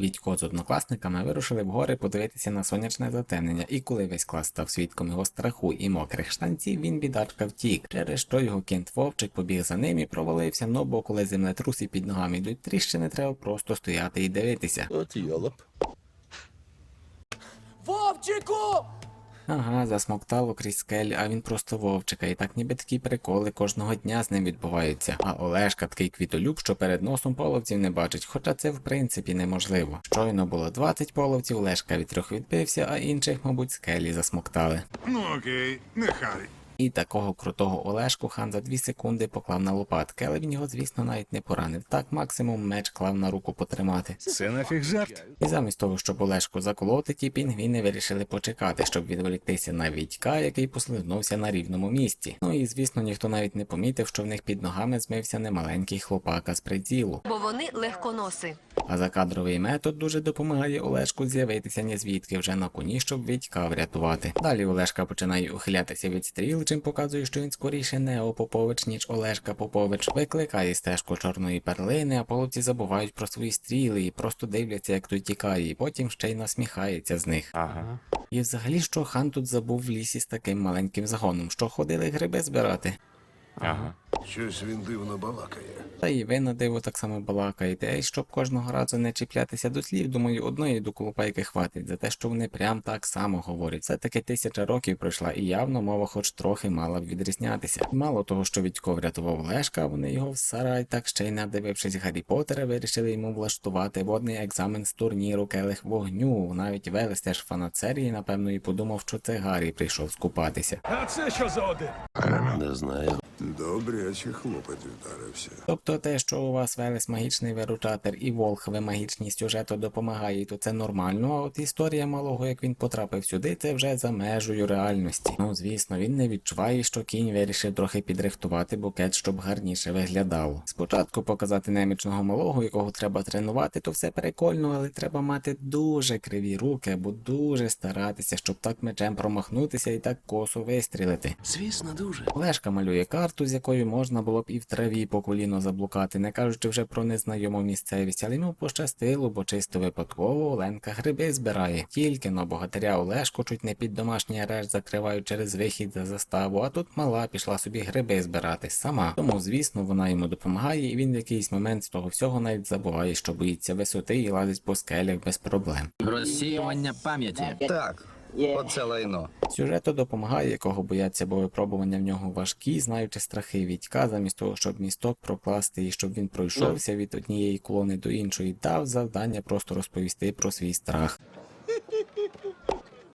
Відько з однокласниками вирушили в гори подивитися на сонячне затемнення, і коли весь клас став свідком його страху і мокрих штанців, він бідачка втік, через що його кінт Вовчик побіг за ним і провалився, ну бо коли землетруси під ногами йдуть тріщини, треба просто стояти і дивитися. От йолоп. Вовчику! Ага, засмоктало крізь скель, а він просто вовчика, і так ніби такі приколи кожного дня з ним відбуваються. А Олешка такий квітолюб, що перед носом половців не бачить, хоча це в принципі неможливо. Щойно було 20 половців, Олешка від трьох відбився, а інших, мабуть, скелі засмоктали. Ну окей, нехай. І такого крутого Олешку хан за 2 секунди поклав на лопатки, але він його, звісно, навіть не поранив. Так максимум меч клав на руку потримати. Це нафіг жарт. І замість того, щоб Олешку заколоти, ті пінгвіни вирішили почекати, щоб відволіктися на Вітька, який послизнувся на рівному місці. Ну і звісно, ніхто навіть не помітив, що в них під ногами змився немаленький хлопака з приділу. бо вони легконоси. А закадровий метод дуже допомагає Олешку з'явитися ні звідки вже на коні, щоб Вітька врятувати. Далі Олешка починає ухилятися від стріл, чим показує, що він скоріше Нео Попович, ніж Олешка Попович. Викликає стежку чорної перлини, а половці забувають про свої стріли і просто дивляться, як той тікає, і потім ще й насміхається з них. Ага. І взагалі, що хан тут забув в лісі з таким маленьким загоном, що ходили гриби збирати. Ага. Щось він дивно балакає. Та і ви на диво так само балакаєте, і щоб кожного разу не чіплятися до слів, думаю, одної доколупайки хватить за те, що вони прям так само говорять. Все таки тисяча років пройшла, і явно мова хоч трохи мала б відрізнятися. Мало того, що Відько врятував Лешка, вони його в сарай, так ще й надивившись Гаррі Поттера, вирішили йому влаштувати водний екзамен з турніру келих вогню. Навіть Велес теж фанат серії, напевно, і подумав, що це Гаррі прийшов скупатися. А це що за один? Не знаю. Добряче хлопець вдарився. Тобто те, що у вас Велес магічний виручатер і Волхве магічні сюжету допомагає, то це нормально, а от історія малого, як він потрапив сюди, це вже за межею реальності. Ну, звісно, він не відчуває, що кінь вирішив трохи підрихтувати букет, щоб гарніше виглядало. Спочатку показати немічного малого, якого треба тренувати, то все прикольно, але треба мати дуже криві руки або дуже старатися, щоб так мечем промахнутися і так косо вистрілити. Звісно, дуже. Лешка малює карту, з якою можна було б і в траві по коліно заблукати, не кажучи вже про незнайому місцевість, але йому пощастило, бо чисто випадково Оленка гриби збирає. Тільки но богатиря Олешку чуть не під домашній арешт закривають через вихід за заставу, а тут мала пішла собі гриби збирати сама. Тому, звісно, вона йому допомагає, і він в якийсь момент з того всього навіть забуває, що боїться висоти і лазить по скелях без проблем. Розсіювання пам'яті. Так, оце лайно. Сюжету допомагає, якого бояться, бо випробування в нього важкі, знаючи страхи Вітька, замість того, щоб місток прокласти і щоб він пройшовся від однієї колони до іншої, дав завдання просто розповісти про свій страх.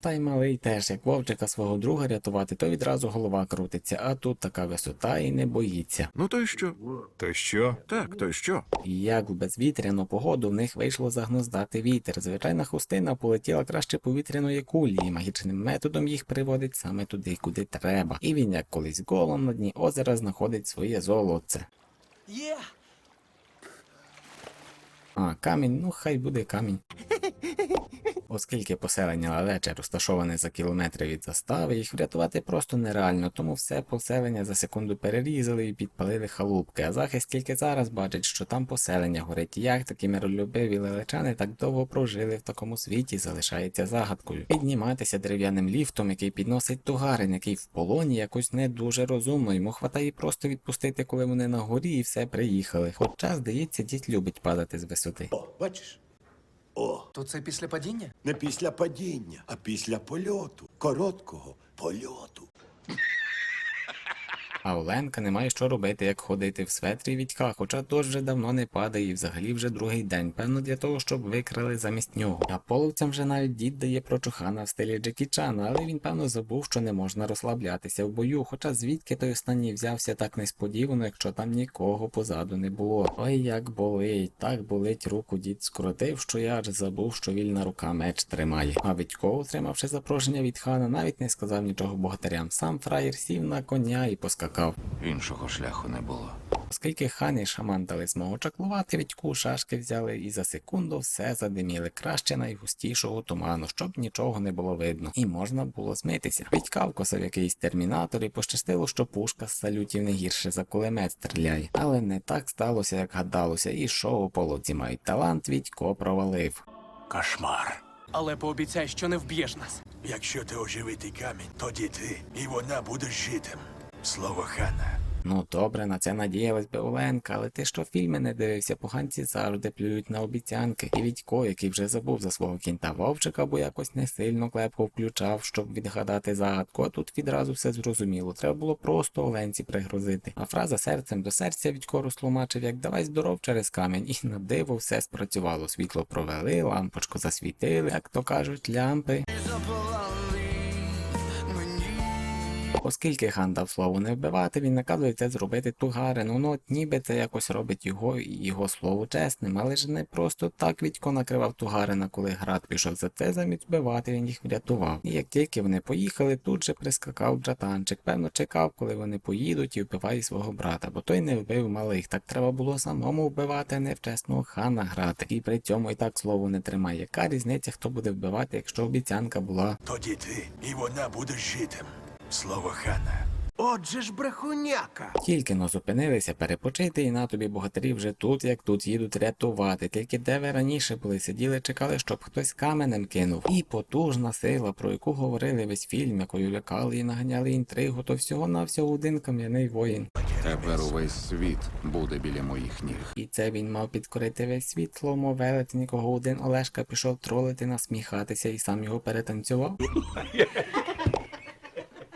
Та й малий теж, як вовчика свого друга рятувати, то відразу голова крутиться, а тут така висота і не боїться. Ну то й що? То що? Так, то й що? І як в безвітряну погоду в них вийшло загнуздати вітер. Звичайна хустина полетіла краще повітряної кулі, і магічним методом їх приводить саме туди, куди треба. І він, як колись голом на дні озера, знаходить своє золотце. Є! А, камінь, ну хай буде камінь. Оскільки поселення Лалече розташоване за кілометри від застави, їх врятувати просто нереально, тому все поселення за секунду перерізали і підпалили халупки, а захист тільки зараз бачить, що там поселення горить. Як такі миролюбиві лелечани так довго прожили в такому світі, залишається загадкою. Підніматися дерев'яним ліфтом, який підносить тугарин, який в полоні якось не дуже розумно, йому хватає просто відпустити, коли вони на горі і все приїхали. Хоча, здається, дід любить падати з висоти. О, бачиш? О, То це після падіння? не після падіння, а після польоту. Короткого польоту. А Оленка не має що робити, як ходити в светрі Вітька, хоча дощ вже давно не падає і взагалі вже другий день, певно для того, щоб викрали замість нього. А половцям вже навіть дід дає прочухана в стилі Джекі Чана, але він певно забув, що не можна розслаблятися в бою, хоча звідки той останній взявся так несподівано, якщо там нікого позаду не було. Ой, як болить, так болить руку дід скрутив, що я аж забув, що вільна рука меч тримає. А Вітько, отримавши запрошення від хана, навіть не сказав нічого богатирям. Сам фраєр сів на коня і поскакав. Іншого шляху не було. Оскільки хан і шаман дали змогу чаклувати, Вітьку шашки взяли і за секунду все задиміли краще найгустішого туману, щоб нічого не було видно, і можна було змитися. Вітька вкосив якийсь термінатор і пощастило, що пушка з салютів не гірше за кулемет стріляє. Але не так сталося, як гадалося, і що у полоці мають талант, Вітько провалив. Кошмар. Але пообіцяй, що не вб'єш нас. Якщо ти оживити камінь, тоді ти і вона будеш житим. Слово хана. Ну добре, на це надіялась би Оленка, але ти що фільми не дивився, поганці завжди плюють на обіцянки. І Відько, який вже забув за свого кінта Вовчика, бо якось не сильно клепко включав, щоб відгадати загадку, а тут відразу все зрозуміло. Треба було просто Оленці пригрозити. А фраза серцем до серця Відько розтлумачив, як давай здоров через камінь, і на диво все спрацювало. Світло провели, лампочку засвітили, як то кажуть, лямпи. Оскільки хан дав слово не вбивати, він наказує це зробити тугарину. Ну от ніби це якось робить його і його слово чесним, але ж не просто так Відько накривав тугарина, коли град пішов за це, замість вбивати, він їх врятував. І як тільки вони поїхали, тут же прискакав братанчик. Певно, чекав, коли вони поїдуть і вбиває свого брата, бо той не вбив малих. Так треба було самому вбивати, а не в хана грати. І при цьому і так слово не тримає. Яка різниця, хто буде вбивати, якщо обіцянка була Тоді ти і вона будеш житим. Слово хана. Отже ж брехуняка. Тільки но зупинилися перепочити, і на тобі богатирі вже тут, як тут їдуть рятувати. Тільки де ви раніше були, сиділи, чекали, щоб хтось каменем кинув. І потужна сила, про яку говорили весь фільм, якою лякали і наганяли інтригу, то всього на всього один кам'яний воїн. Тепер увесь світ буде біля моїх ніг. І це він мав підкорити весь світ, словом велетень, кого один Олешка пішов тролити, насміхатися і сам його перетанцював.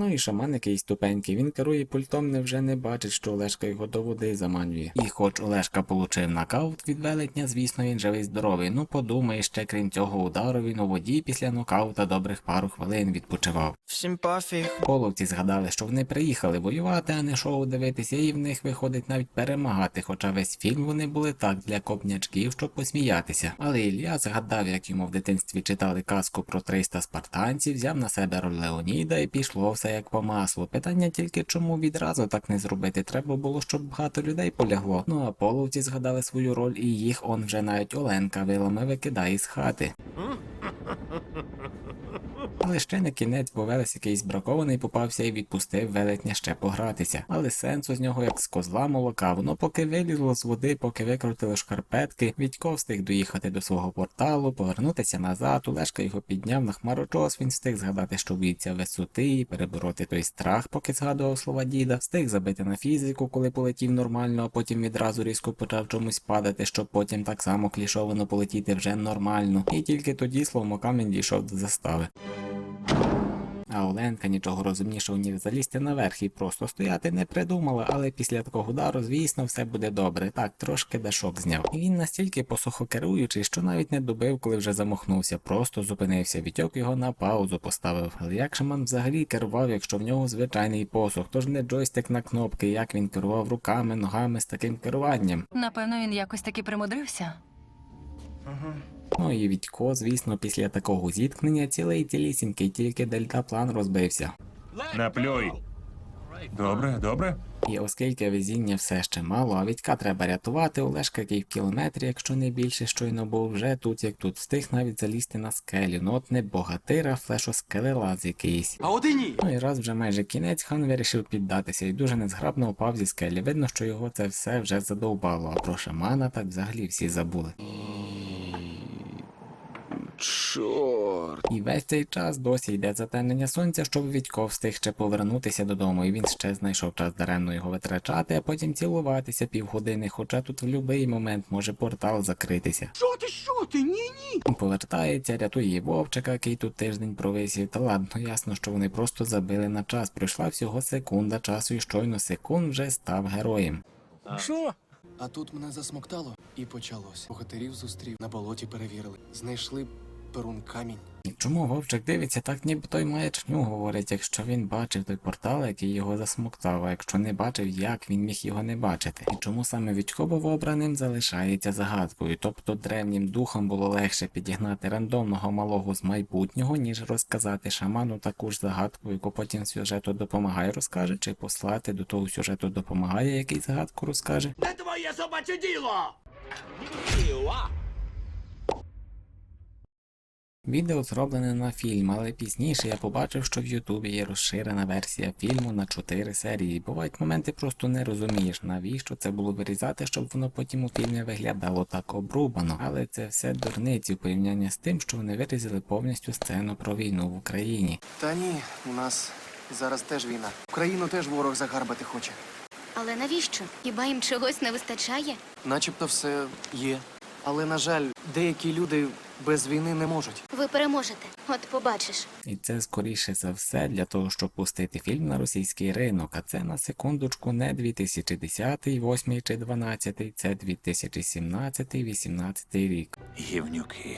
Ну і шаман якийсь тупенький, він керує пультом, невже не бачить, що Олешка його до води заманює. І хоч Олешка получив нокаут від велетня, звісно, він живий здоровий. Ну подумай, ще крім цього удару він у воді після нокаута добрих пару хвилин відпочивав. Всім пофіг. Половці згадали, що вони приїхали воювати, а не шоу дивитися, і в них виходить навіть перемагати, хоча весь фільм вони були так для копнячків, щоб посміятися. Але Ілля згадав, як йому в дитинстві читали казку про 300 спартанців, взяв на себе роль Леоніда і пішло все як по маслу. Питання тільки чому відразу так не зробити? Треба було, щоб багато людей полягло. Ну а половці згадали свою роль, і їх он вже навіть Оленка вилами викидає з хати. Але ще не кінець, бо велес якийсь бракований попався і відпустив велетня ще погратися. Але сенсу з нього як з козла молока, воно поки вилізло з води, поки викрутили шкарпетки, Відько встиг доїхати до свого порталу, повернутися назад, Олешка його підняв на хмарочос, він встиг згадати, що боїться висоти, перебороти той страх, поки згадував слова діда, встиг забити на фізику, коли полетів нормально, а потім відразу різко почав чомусь падати, щоб потім так само клішовано полетіти вже нормально. І тільки тоді словно камінь дійшов до застави. А Оленка нічого розумнішого, ніж залізти наверх і просто стояти не придумала, але після такого удару, звісно, все буде добре. Так, трошки дашок зняв. І він настільки посухокеруючий, що навіть не добив, коли вже замахнувся, просто зупинився, відтьок його на паузу поставив. Але як шаман взагалі керував, якщо в нього звичайний посух, тож не джойстик на кнопки, як він керував руками, ногами з таким керуванням. Напевно, він якось таки примудрився. Ну і Відько, звісно, після такого зіткнення цілий цілісінький, тільки дельтаплан розбився. Наплюй. Добре, добре. І оскільки везіння все ще мало, а Вітька треба рятувати, Олешка, який в кілометрі, якщо не більше, щойно був вже тут, як тут, встиг навіть залізти на скелю. Ну от не богатира, флешоскелелаз якийсь. А от і ні. Ну і раз вже майже кінець, хан вирішив піддатися і дуже незграбно упав зі скелі. Видно, що його це все вже задовбало, а про шамана так взагалі всі забули. Чорт. І весь цей час досі йде затемнення сонця, щоб Відько встиг ще повернутися додому, і він ще знайшов час даремно його витрачати, а потім цілуватися півгодини, хоча тут в будь-який момент може портал закритися. Що ти, що ти? Ні, ні. Повертається, рятує Вовчика, який тут тиждень провисів. Та ладно, ясно, що вони просто забили на час. Пройшла всього секунда часу, і щойно секунд вже став героєм. Що? А тут мене засмоктало і почалось. Богатирів зустрів, на болоті перевірили. Знайшли перун камінь. Чому Вовчик дивиться так, ніби той маячню говорить, якщо він бачив той портал, який його засмоктав, а якщо не бачив, як він міг його не бачити? І чому саме Вітько був обраним залишається загадкою? Тобто древнім духом було легше підігнати рандомного малого з майбутнього, ніж розказати шаману таку ж загадку, яку потім сюжету допомагає розкаже, чи послати до того сюжету допомагає, який загадку розкаже? Де твоє собаче діло? Відео зроблене на фільм, але пізніше я побачив, що в Ютубі є розширена версія фільму на 4 серії. Бувають моменти, просто не розумієш, навіщо це було вирізати, щоб воно потім у фільмі виглядало так обрубано. Але це все дурниці в порівнянні з тим, що вони вирізали повністю сцену про війну в Україні. Та ні, у нас зараз теж війна. Україну теж ворог загарбати хоче. Але навіщо? Хіба їм чогось не вистачає? Начебто все є. Але, на жаль, деякі люди без війни не можуть. Ви переможете. От побачиш. І це скоріше за все для того, щоб пустити фільм на російський ринок. А це на секундочку не 2010, 8 чи 12, це 2017, 18 рік. Гівнюки.